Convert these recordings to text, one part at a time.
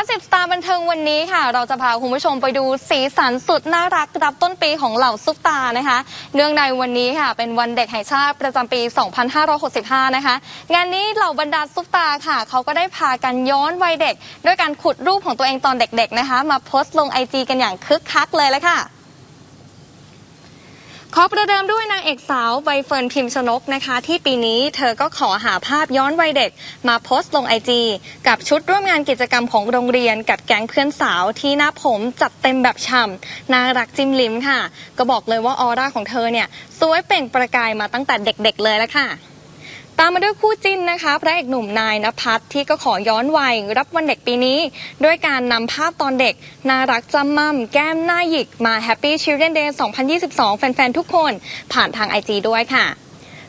ก็สิบสตาร์บันเทิงวันนี้ค่ะ เราจะพาคุณผู้ชมไปดูสีสันสุดน่ารักรับต้นปีของเหล่าซุปตานะคะ เนื่องในวันนี้ค่ะ เป็นวันเด็กแห่งชาติประจำปี 2565 นะคะ งานนี้เหล่าบรรดาซุปตาค่ะ เขาก็ได้พากันย้อนวัยเด็ก ด้วยการขุดรูปของตัวเองตอนเด็กๆนะคะ มาโพสต์ลงไอจีกันอย่างคึกคักเลยละค่ะ ขอประเดิมด้วยนางเอกสาวใบเฟิร์นพิมพ์ชนกนะคะ ที่ปีนี้เธอก็ขอหาภาพย้อนวัยเด็ก มาโพสต์ลงไอจีกับชุดร่วมงานกิจกรรมของโรงเรียน กับแก๊งเพื่อนสาวที่หน้าผมจัดเต็มแบบฉ่ำน่ารักจิ้มลิ้มค่ะ ก็บอกเลยว่าออร่าของเธอเนี่ยสวยเปล่งประกายมาตั้งแต่เด็กๆเลยละค่ะ ตามมาด้วยคู่จิ้นนะคะ พระเอกหนุ่มนายนภัสที่ก็ขอย้อนวัยรับวันเด็กปีนี้ ด้วยการนำภาพตอนเด็ก น่ารักจำมั่มแก้มหน้าหยิกมา Happy Children Day 2022 แฟน ๆ ทุกคน ผ่านทาง IG ด้วยค่ะ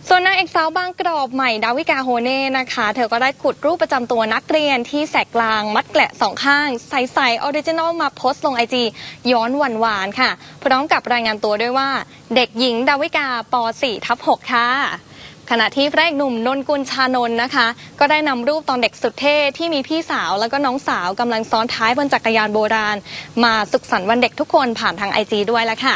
ส่วนนางเอกสาวบางกรอบใหม่ดาวิกาโฮเน่นะคะ เธอก็ได้ขุดรูปประจำตัวนักเรียนที่แสกกลางมัดแกละสองข้าง ใสๆออริจินอลมาโพสต์ลงไอจีย้อนหวานๆค่ะ พร้อมกับรายงานตัวด้วยว่า เด็กหญิงดาวิกาป .4 ทับ6ค่ะ ขณะที่พระเอกหนุ่มนนกุลชานนท์นะคะ ก็ได้นำรูปตอนเด็กสุดเท่ที่มีพี่สาวแล้วก็น้องสาวกำลังซ้อนท้ายบนจักรยานโบราณ มาสุขสันต์วันเด็กทุกคนผ่านทางไอจีด้วยล้วค่ะ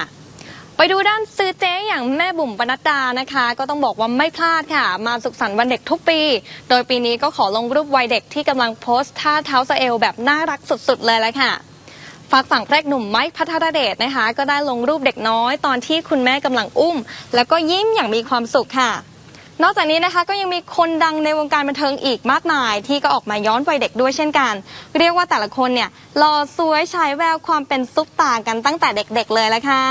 ไปดูด้านซื้อเจ๊อย่างแม่บุ๋มปนัดดานะคะ ก็ต้องบอกว่าไม่พลาดค่ะ มาสุขสันต์วันเด็กทุกปี โดยปีนี้ก็ขอลงรูปวัยเด็กที่กำลังโพสต์ท่าเท้าสเอลแบบน่ารักสุดๆเลยล้วค่ะฝากฝั่งพรกหนุ่มไม้พัทรเดชนะคะ ก็ได้ลงรูปเด็กน้อยตอนที่คุณแม่กำลังอุ้ม แล้วก็ยิ้มอย่างมีความสุขค่ะ นอกจากนี้นะคะก็ยังมีคนดังในวงการบันเทิงอีกมากมาย ที่ก็ออกมาย้อนวัยเด็กด้วยเช่นกัน เรียกว่าแต่ละคนเนี่ยหล่อสวยฉายแววความเป็นซุปตากันตั้งแต่เด็กๆเลยละค่ะ